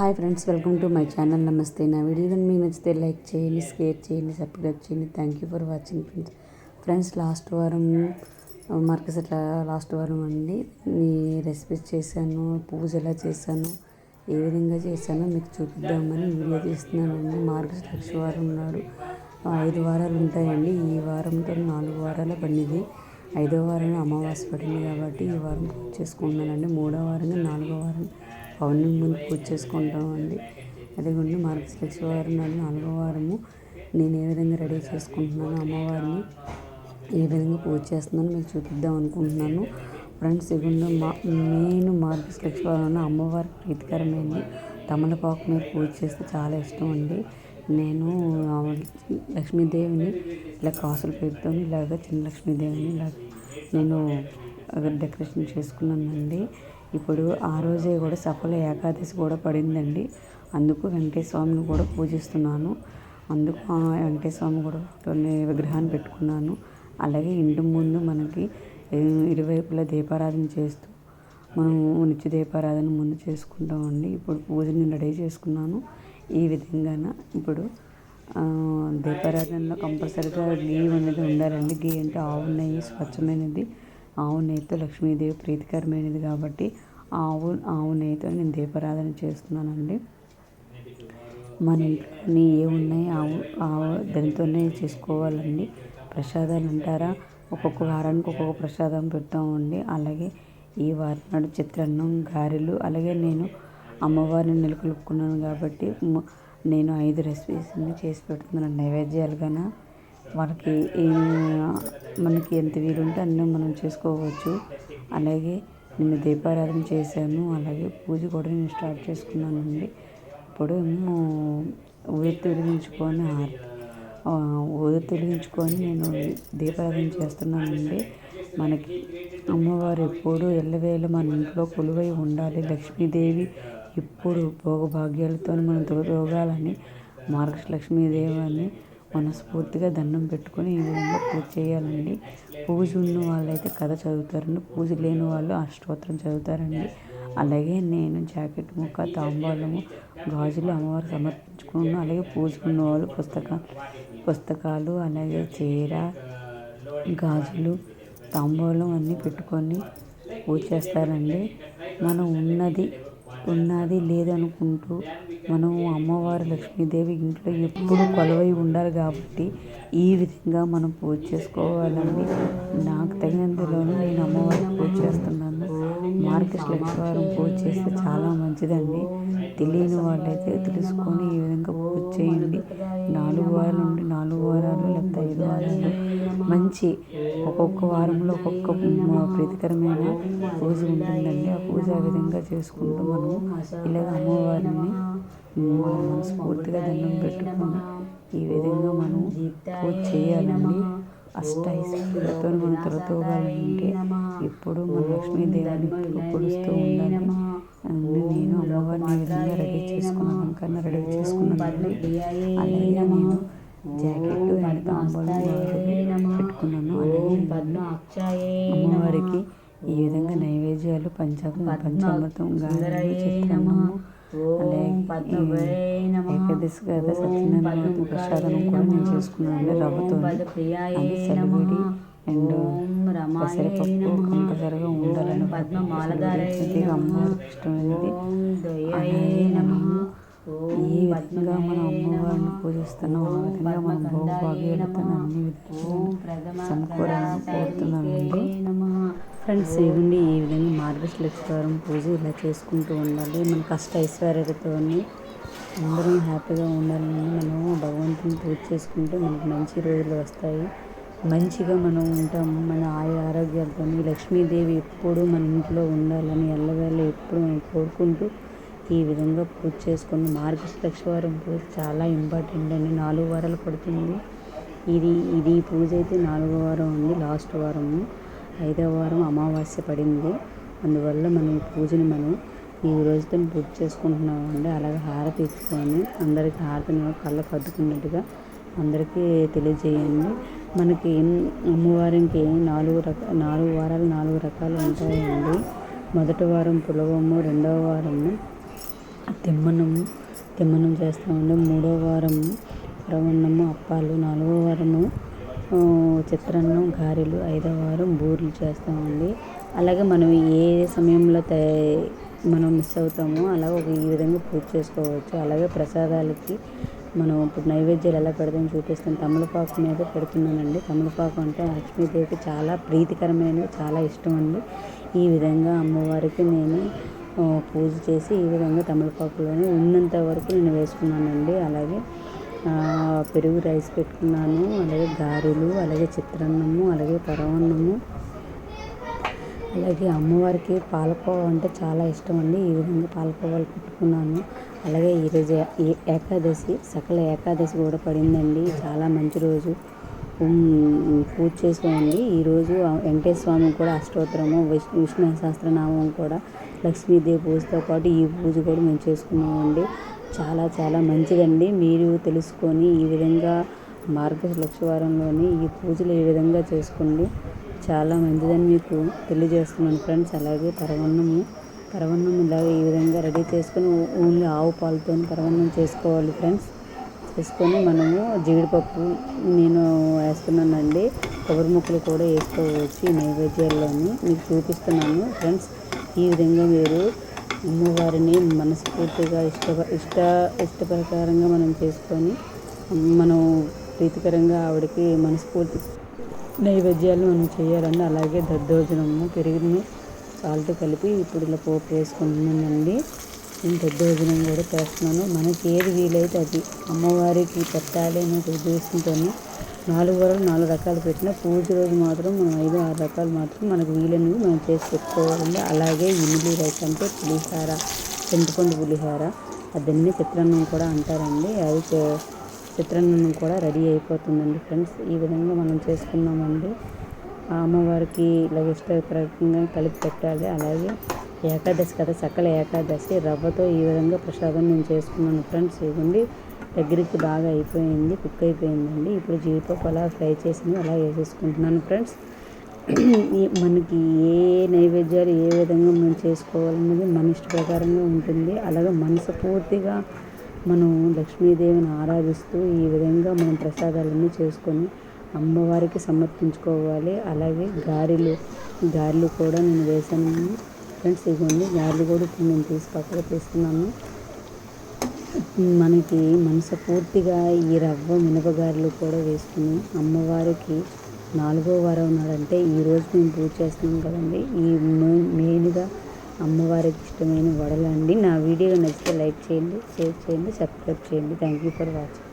Hi friends welcome to my channel. నమస్తే. నా video కానీ మీకు నచ్చితే లైక్ చేయండి షేర్ చేయండి సబ్స్క్రైబ్ చేయండి. Thank you for watching friends friends last వారం మార్కెస్ అట్లా లాస్ట్ వారం అండి. మీ రెసిపీస్ చేశాను పూజ ఎలా చేశాను ఏ విధంగా చేశానో మీకు చూపిద్దామని వీడియో తీస్తున్నానండి మార్కెట్ లక్ష వారం ఉన్నాడు ఐదు వారాలు ఉంటాయండి. ఈ వారంతో నాలుగు వారాల పండిది ఐదో వారం అమావాస్య పడింది కాబట్టి ఈ వారం పూజ చేసుకుంటున్నానండి. మూడో వారం నాలుగో వారం పౌర్ణమి ముందు పూజ చేసుకుంటామండి అదిగోండి మార్గశిక్ష వారం నాడు నాలుగో వారము నేను ఏ విధంగా రెడీ చేసుకుంటున్నాను అమ్మవారిని ఏ విధంగా పూజ చేస్తున్నానో మీకు చూపిద్దాం అనుకుంటున్నాను. ఫ్రెండ్స్ ఇవ్వండి మా నేను మార్గశిక్ష వారంలో అమ్మవారికి ప్రీతికరమైంది. తమలపాకు మీద పూజ చేస్తే చాలా ఇష్టం అండి. నేను లక్ష్మీదేవిని ఇలా కాసులు పెడుతాను ఇలాగ చిన్న లక్ష్మీదేవిని ఇలా నేను డెకరేషన్ చేసుకున్నానండి. ఇప్పుడు ఆ రోజే కూడా సఫల ఏకాదశి కూడా పడిందండి. అందుకు వెంకటేశ్వర స్వామిని కూడా పూజిస్తున్నాను. అందుకు వెంకటేశ్వర కూడా కూడా విగ్రహాన్ని పెట్టుకున్నాను. అలాగే ఇంటి ముందు మనకి ఇరువైపులా దీపారాధన చేస్తూ మనం నిత్య దీపారాధన ముందు చేసుకుంటామండి. ఇప్పుడు పూజని రెడీ చేసుకున్నాను. ఈ విధంగాన ఇప్పుడు దీపారాధనలో కంపల్సరీగా గీ అనేది ఉండాలండి. గీ అంటే ఆవు నెయ్యి స్వచ్ఛమైనది. ఆవు నెయ్యితో లక్ష్మీదేవి ప్రీతికరమైనది కాబట్టి ఆవు ఆవు నెయ్యితో నేను దీపారాధన చేస్తున్నానండి. మన ఇంట్లోని ఏ ఉన్నాయి ఆవు ఆవు దానితోనే చేసుకోవాలండి. ప్రసాదాలు అంటారా? ఒక్కొక్క వారానికి ఒక్కొక్క ప్రసాదం పెడతామండి. అలాగే ఈ వారం నాడు చిత్రాన్నం గారెలు అలాగే నేను అమ్మవారిని నెలకొల్పుకున్నాను కాబట్టి నేను ఐదు రెసిపీస్ని చేసి పెడుతున్నాను. నైవేద్యాలుగాన? వాళ్ళకి మనకి ఎంత వీలుంటే అన్నీ మనం చేసుకోవచ్చు. అలాగే నేను దీపారాధన చేశాను. అలాగే పూజ కూడా నేను స్టార్ట్ చేసుకున్నానండి. ఇప్పుడు ఏమో ఊరి హారతి ఊరి తొలగించుకొని నేను దీపారాధన చేస్తున్నానండి. మనకి అమ్మవారు ఎప్పుడు ఎల్లవేళ మన ఇంట్లో కొలువై ఉండాలి. లక్ష్మీదేవి ఇప్పుడు భోగభాగ్యాలతో మనం తొలగాలని మార్గ లక్ష్మీదేవి అని మనస్ఫూర్తిగా దండం పెట్టుకొని ఈ విధంగా పూజ చేయాలండి. పూజ ఉన్న వాళ్ళైతే కథ చదువుతారండి. పూజ లేని వాళ్ళు అష్టోత్తరం చదువుతారండి. అలాగే నేను జాకెట్ ముక్క తాంబాలము గాజులు అమ్మవారు సమర్పించుకున్నాను. అలాగే పూజకున్న వాళ్ళు పుస్తక పుస్తకాలు అలాగే చీర గాజులు తాంబూలం అన్నీ పెట్టుకొని పూజ చేస్తారండి. మనం ఉన్నది ఉన్నది లేదనుకుంటూ మనం అమ్మవారు లక్ష్మీదేవి ఇంట్లో ఎప్పుడు కొలవై ఉండాలి కాబట్టి ఈ విధంగా మనం పూజ చేసుకోవాలండి. నాకు తగినంతలోనూ నేను అమ్మవారిని పూజ చేస్తున్నాను. మార్గశిర లక్ష్మీవారం పూజ చేస్తే చాలా మంచిదండి. తెలియని వాళ్ళైతే తెలుసుకొని ఈ విధంగా పూజ చేయండి. నాలుగు వారాలు నుండి నాలుగు వారాలు లేకపోతే ఐదు వారాలు మంచి ఒక్కొక్క వారంలో ఒక్కొక్క ప్రీతికరమైన పూజ ఉంటుందండి. ఆ పూజ ఆ విధంగా చేసుకుంటూ మనము ఇలాగ అమ్మవారిని మనస్ఫూర్తిగా దండం పెట్టుకుని ఈ విధంగా మనం పూజ చేయాలండి. అష్ట ఐశ్వర్యాలతో మనం తొలతోగాలంటే ఎప్పుడు మన లక్ష్మీదేవిని కొలుస్తూ ఉండాలి. నేను అమ్మవారిని విధంగా రెడీ చేసుకున్నాను కన్నా రెడీ చేసుకున్నాను. అలాగే నేను జాకెట్ అండ్ తాంబూలం పెట్టుకున్నాను. అలాగే అమ్మవారికి ఈ విధంగా నైవేద్యాలు పంచామృతం పంచామృతం గాలి చిత్రాన్నము అలాగే ఏకాదశి కదా సత్యనారాయణ ప్రసాదం కూడా నేను చేసుకున్నాను. రవ్వతో అది సెలవిడి అండ్ పెసరపప్పు కంపల్సరిగా ఉండాలని ఈ విధంగా మనం అమ్మవారిని పూజిస్తున్నాం ఆ విధంగా మనం భోగభాగ్యాలతో అన్ని విధాలుగా సమకూరాలని కోరుతున్నామండి ఫ్రెండ్స్ ఇవ్వండి ఈ విధంగా మార్గశిలక్ష్మీవారం పూజ ఇలా చేసుకుంటూ ఉండాలి. మన కష్ట ఐశ్వర్యతో అందరం హ్యాపీగా ఉండాలని మనము భగవంతుని పూజ చేసుకుంటే మనకు మంచి రోజులు వస్తాయి. మంచిగా మనం ఉంటాము మన ఆయు ఆరోగ్యాలతో లక్ష్మీదేవి ఎప్పుడు మన ఇంట్లో ఉండాలని ఎల్లవేళ ఎప్పుడు మనం కోరుకుంటూ ఈ విధంగా పూజ చేసుకుని మార్గశిలక్ష్మీవారం పూజ చాలా ఇంపార్టెంట్ అండి. నాలుగు వారాలు పడుతుంది. ఇది ఇది పూజ అయితే నాలుగో వారం ఉంది లాస్ట్ వారము. ఐదో వారం అమావాస్య పడింది. అందువల్ల మనం ఈ పూజని మనం ఈ రోజుతో పూజ చేసుకుంటున్నాం అండి. అలాగే హారతి ఇచ్చుకొని అందరికీ హారతిని కళ్ళకు అద్దుకున్నట్టుగా అందరికీ తెలియజేయండి. మనకి అమ్మవారికి నాలుగు రక నాలుగు వారాలు నాలుగు రకాలు ఉంటాయండి. మొదటి వారం పులవము రెండవ వారము తిమ్మనము తిమ్మనం చేస్తామండి. మూడో వారం రవన్నము అప్పాలు. నాలుగో వారము చిత్రాన్నం గారెలు. ఐదో వారం బూరెలు చేస్తామండి. అలాగే మనం ఏ సమయంలో మనం మిస్ అవుతామో అలా ఒక ఈ విధంగా పూజ చేసుకోవచ్చు. అలాగే ప్రసాదాలకి మనం ఇప్పుడు నైవేద్యాలు ఎలా పెడతామో చూపిస్తాను. తమలపాకు మీద పెడుతున్నానండి. తమలపాకు అంటే లక్ష్మీదేవికి చాలా ప్రీతికరమైనది చాలా ఇష్టం అండి. ఈ విధంగా అమ్మవారికి నేను పూజ చేసి ఈ విధంగా తమలపాకులోని ఉన్నంత వరకు నేను వేసుకున్నానండి. అలాగే పెరుగు రైస్ పెట్టుకున్నాను అలాగే గారెలు అలాగే చిత్రాన్నము అలాగే పరవన్నము అలాగే అమ్మవారికి పాలకోవ అంటే చాలా ఇష్టం అండి. ఈ విధంగా పాలకోవాలు పెట్టుకున్నాను. అలాగే ఈరోజు ఏకాదశి సకల ఏకాదశి కూడా పడిందండి. చాలా మంచి రోజు. పూజ చేసుకోండి ఈరోజు వెంకటేశ్వర స్వామి కూడా అష్టోత్తరము విష్ణు సహస్రనామం కూడా లక్ష్మీదేవి పూజతో పాటు ఈ పూజ కూడా మేము చేసుకున్నామండి. చాలా చాలా మంచిదండి. మీరు తెలుసుకొని ఈ విధంగా మార్గశ వారంలోని ఈ పూజలు ఈ విధంగా చేసుకోండి. చాలా మంచిదని మీకు తెలియజేస్తున్నాను ఫ్రెండ్స్. అలాగే పరవన్నము పరవన్నం ఇలా ఈ విధంగా రెడీ చేసుకొని ఓన్లీ ఆవు పాలతో పరవన్నం చేసుకోవాలి ఫ్రెండ్స్. చేసుకొని మనము జీడిపప్పు నేను వేస్తున్నానండి. కొబ్బరి ముక్కలు కూడా వేసుకోవచ్చు ఈ నైవేద్యాల్లోని. మీకు చూపిస్తున్నాను ఫ్రెండ్స్. ఈ విధంగా మీరు అమ్మవారిని మనస్ఫూర్తిగా ఇష్ట ఇష్ట ఇష్ట ప్రకారంగా మనం చేసుకొని మనం ప్రీతికరంగా ఆవిడకి మనస్ఫూర్తి నైవేద్యాలు మనం చేయాలండి అలాగే దద్దోజనము పెరిగిన సాల్ట్ కలిపి ఇప్పుడు ఇలా పోపు వేసుకుంటున్నానండి. నేను పెద్ద భోజనం కూడా చేస్తున్నాను. మనకి ఏది వీలైతే అది అమ్మవారికి పెట్టాలి అనే ఉద్దేశంతో నాలుగు వరకు నాలుగు రకాలు పెట్టిన పూజ రోజు మాత్రం మనం ఐదు ఆరు రకాలు మాత్రం మనకు వీలైనవి మనం చేసి పెట్టుకోవాలండి. అలాగే ఇమిలి రైస్ అంటే పులిహార చింతపండు పులిహార అదన్నీ చిత్రాన్నం కూడా అంటారండి. అది చిత్రాన్నం కూడా రెడీ అయిపోతుందండి. ఫ్రెండ్స్ ఈ విధంగా మనం చేసుకున్నామండి. అమ్మవారికి ఇలా ఇష్టప్రకంగా కలిపి పెట్టాలి. అలాగే ఏకాదశి కదా సకల ఏకాదశి రవ్వతో ఈ విధంగా ప్రసాదం నేను చేసుకున్నాను ఫ్రెండ్స్. ఇవ్వండి దగ్గరికి బాగా అయిపోయింది కుక్ అయిపోయిందండి. ఇప్పుడు జీడిపప్పు అలా ఫ్రై చేసింది అలా వేసేసుకుంటున్నాను ఫ్రెండ్స్. మనకి ఏ నైవేద్యాలు ఏ విధంగా మనం చేసుకోవాలన్నది మన ఇష్ట ప్రకారంగా ఉంటుంది. అలాగే మనసు పూర్తిగా మనం లక్ష్మీదేవిని ఆరాధిస్తూ ఈ విధంగా మనం ప్రసాదాలన్నీ చేసుకొని అమ్మవారికి సమర్పించుకోవాలి. అలాగే గారెలు గారెలు కూడా నేను వేసాను ఫ్రెండ్స్ ఇవ్వండి గారెలు కూడా ఇప్పుడు నేను తీసి పక్కన తీసుకున్నాను మనకి మనసు పూర్తిగా ఈ రవ్వ మినపగారెలు కూడా వేసుకుని అమ్మవారికి నాలుగో వారం నాడంటే ఈరోజు మేము పూజ చేస్తున్నాం కదండి. ఈ మెయిన్గా అమ్మవారికి ఇష్టమైన వడలండి. నా వీడియో నచ్చితే లైక్ చేయండి షేర్ చేయండి సబ్స్క్రైబ్ చేయండి. Thank you for watching.